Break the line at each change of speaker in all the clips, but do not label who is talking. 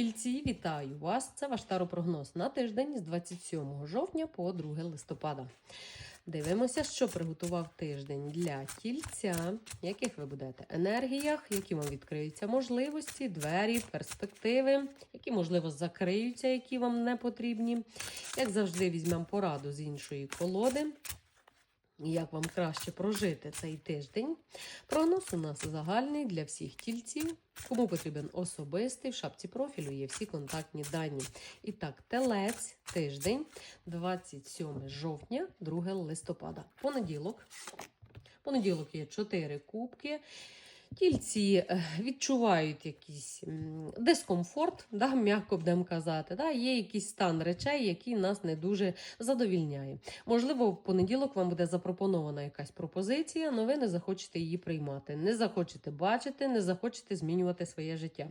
Тільці, вітаю вас! Це ваш таропрогноз на тиждень з 27 жовтня по 2 листопада. Дивимося, що приготував тиждень для тільця, яких ви будете енергіях, які вам відкриються можливості, двері, перспективи, які, можливо, закриються, які вам не потрібні. Як завжди, візьмемо пораду з іншої колоди. Як вам краще прожити цей тиждень? Прогноз у нас загальний для всіх тільців. Кому потрібен особистий, в шапці профілю є всі контактні дані. І так, телець, тиждень, 27 жовтня, 2 листопада. Понеділок. Понеділок є 4 кубки. Тільці е, відчувають якийсь дискомфорт, да, м'яко будемо казати. Да, є якийсь стан речей, який нас не дуже задовільняє. Можливо, в понеділок вам буде запропонована якась пропозиція, але ви не захочете її приймати, не захочете бачити, не захочете змінювати своє життя.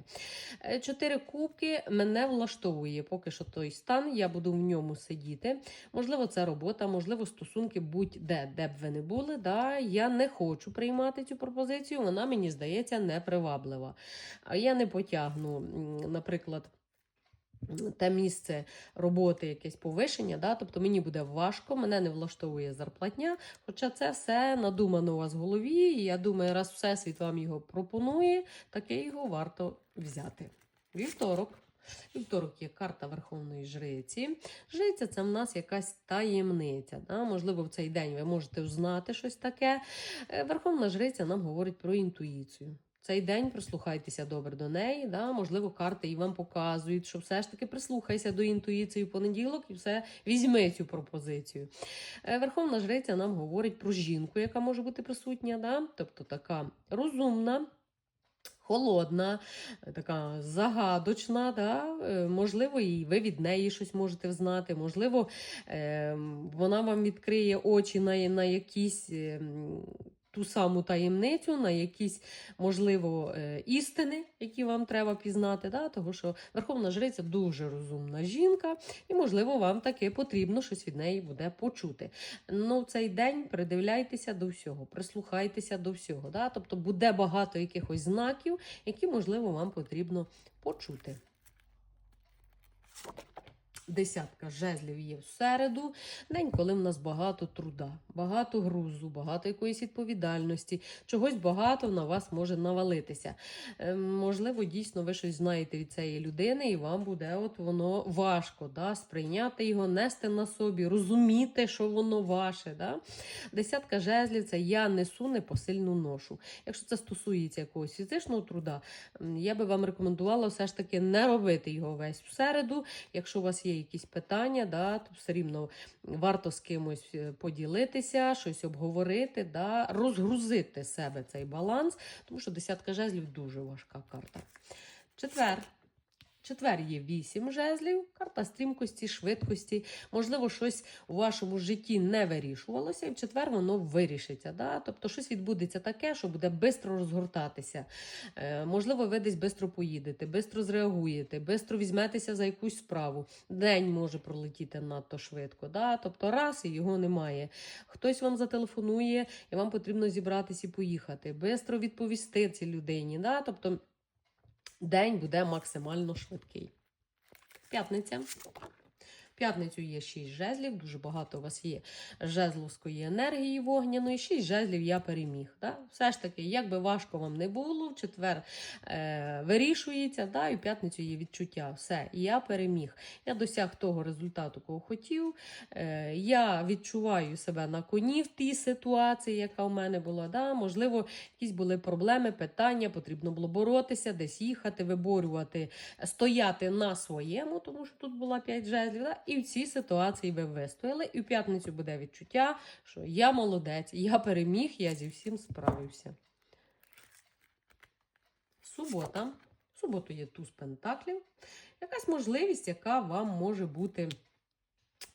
Е, Чотири кубки мене влаштовує. Поки що той стан, я буду в ньому сидіти. Можливо, це робота, можливо, стосунки будь-де, де б ви не були. Да, я не хочу приймати цю пропозицію, вона мені здається неприваблива. Я не потягну, наприклад. Те місце роботи, якесь повишення, да? тобто мені буде важко, мене не влаштовує зарплатня. Хоча це все надумано у вас в голові, і я думаю, раз Всесвіт вам його пропонує, таке його варто взяти. Вівторок. Вівторок є карта Верховної Жриці. Жриця це в нас якась таємниця. Да? Можливо, в цей день ви можете узнати щось таке. Е, Верховна Жриця нам говорить про інтуїцію. Цей день прислухайтеся добре до неї. Да? Можливо, карти і вам показують, що все ж таки прислухайся до інтуїції в понеділок і все візьми цю пропозицію. Е, Верховна Жриця нам говорить про жінку, яка може бути присутня, да? тобто така розумна. Холодна, така загадочна, да? Е, можливо, і ви від неї щось можете знати, можливо, е, вона вам відкриє очі на, на якісь е, ту саму таємницю, на якісь, можливо, е, істини, які вам треба пізнати. Да? Тому що Верховна Жриця дуже розумна жінка, і, можливо, вам таки потрібно щось від неї буде почути. Ну, в цей день придивляйтеся до всього, прислухайтеся до всього. Да? Тобто буде багато якихось знаків, які, можливо, вам потрібно почути. Десятка жезлів є в середу, день, коли в нас багато труда, багато грузу, багато якоїсь відповідальності, чогось багато на вас може навалитися. Е, можливо, дійсно ви щось знаєте від цієї людини, і вам буде от воно важко да, сприйняти його, нести на собі, розуміти, що воно ваше. Да? Десятка жезлів це я несу непосильну ношу. Якщо це стосується якогось фізичного труда, я би вам рекомендувала все ж таки не робити його весь в середу. Якщо у вас є якісь питання, да, то все рівно варто з кимось е, поділитися, щось обговорити, да, розгрузити себе цей баланс, тому що десятка жезлів дуже важка карта. Четвер. Четвер є вісім жезлів, карта стрімкості, швидкості. Можливо, щось у вашому житті не вирішувалося, і в четвер воно вирішиться. Да? Тобто щось відбудеться таке, що буде швидко розгортатися. Е, можливо, ви десь швидко поїдете, швидко зреагуєте, швидко візьметеся за якусь справу. День може пролетіти надто швидко. Да? Тобто раз і його немає. Хтось вам зателефонує, і вам потрібно зібратися і поїхати. Бистро відповісти цій людині. Да? Тобто день буде максимально швидкий. П'ятниця. П'ятницю є 6 жезлів, дуже багато у вас є жезловської енергії вогняної, 6 жезлів я переміг. Да? Все ж таки, як би важко вам не було, в четвер е, вирішується, да? і в п'ятницю є відчуття. Все, я переміг. Я досяг того результату, кого хотів. Е, я відчуваю себе на коні в тій ситуації, яка в мене була. Да? Можливо, якісь були проблеми, питання, потрібно було боротися, десь їхати, виборювати, стояти на своєму, тому що тут була 5 жезлів. Да? І в цій ситуації ви вистояли. І в п'ятницю буде відчуття, що я молодець, я переміг, я зі всім справився. Субота. В суботу є туз пентаклів. Якась можливість, яка вам може бути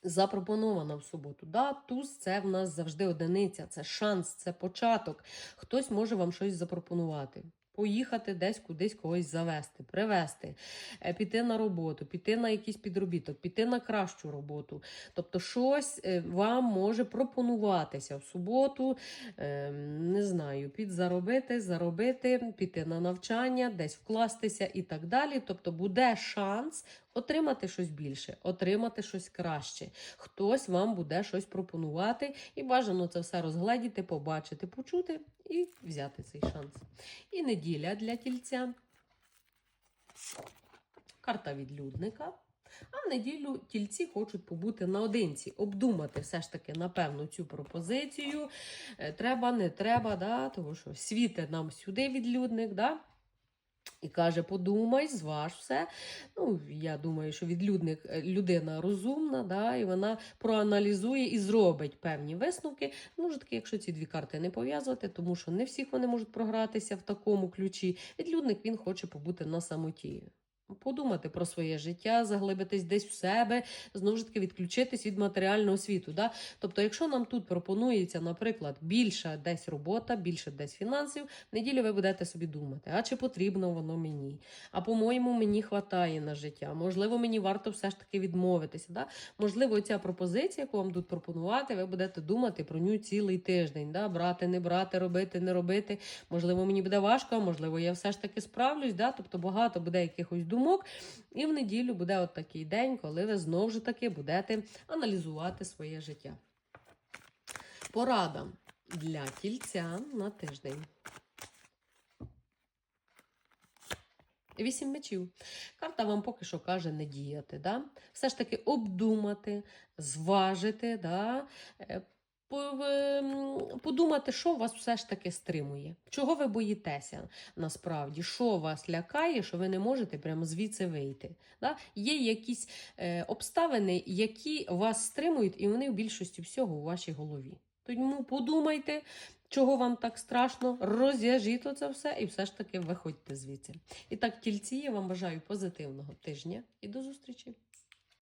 запропонована в суботу. Да, туз це в нас завжди одиниця, це шанс, це початок. Хтось може вам щось запропонувати. Поїхати десь кудись когось завести, привезти, е, піти на роботу, піти на якийсь підробіток, піти на кращу роботу. Тобто, щось е, вам може пропонуватися в суботу, е, не знаю, підзаробити, заробити, піти на навчання, десь вкластися і так далі. Тобто, буде шанс отримати щось більше, отримати щось краще. Хтось вам буде щось пропонувати, і бажано це все розгледіти, побачити, почути і взяти цей шанс. І неділя для тільця. Карта відлюдника. А в неділю тільці хочуть побути наодинці, обдумати все ж таки, напевно, цю пропозицію. Е, Треба, не треба, да? тому що світе нам сюди відлюдник. Да? І каже, подумай, зваж все. Ну, я думаю, що відлюдник е, людина розумна, да, і вона проаналізує і зробить певні висновки. Ну, ж таки, якщо ці дві карти не пов'язувати, тому що не всіх вони можуть програтися в такому ключі. Відлюдник він хоче побути на самоті. Подумати про своє життя, заглибитись десь в себе, знову ж таки відключитись від матеріального світу. Да? Тобто, якщо нам тут пропонується, наприклад, більша десь робота, більше десь фінансів, в неділю ви будете собі думати, а чи потрібно воно мені? А по-моєму, мені хватає на життя. Можливо, мені варто все ж таки відмовитися. Да? Можливо, ця пропозиція, яку вам тут пропонувати, ви будете думати про нього цілий тиждень. Да? Брати, не брати, робити, не робити. Можливо, мені буде важко, можливо, я все ж таки справлюсь. Да? Тобто багато буде якихось думок. І в неділю буде от такий день, коли ви знову ж таки будете аналізувати своє життя. Порада для тільця на тиждень. Вісім мечів. Карта вам поки що каже не діяти. Да? Все ж таки обдумати, зважити, да? Е, по- в- м, подумати, що вас все ж таки стримує. Чого ви боїтеся насправді? Що вас лякає, що ви не можете прямо звідси вийти? Да? Є якісь е, обставини, які вас стримують, і вони в більшості всього у вашій голові. Тому подумайте, чого вам так страшно, розв'яжіть оце все і все ж таки виходьте звідси. І так, тільці, я вам бажаю позитивного тижня і до зустрічі!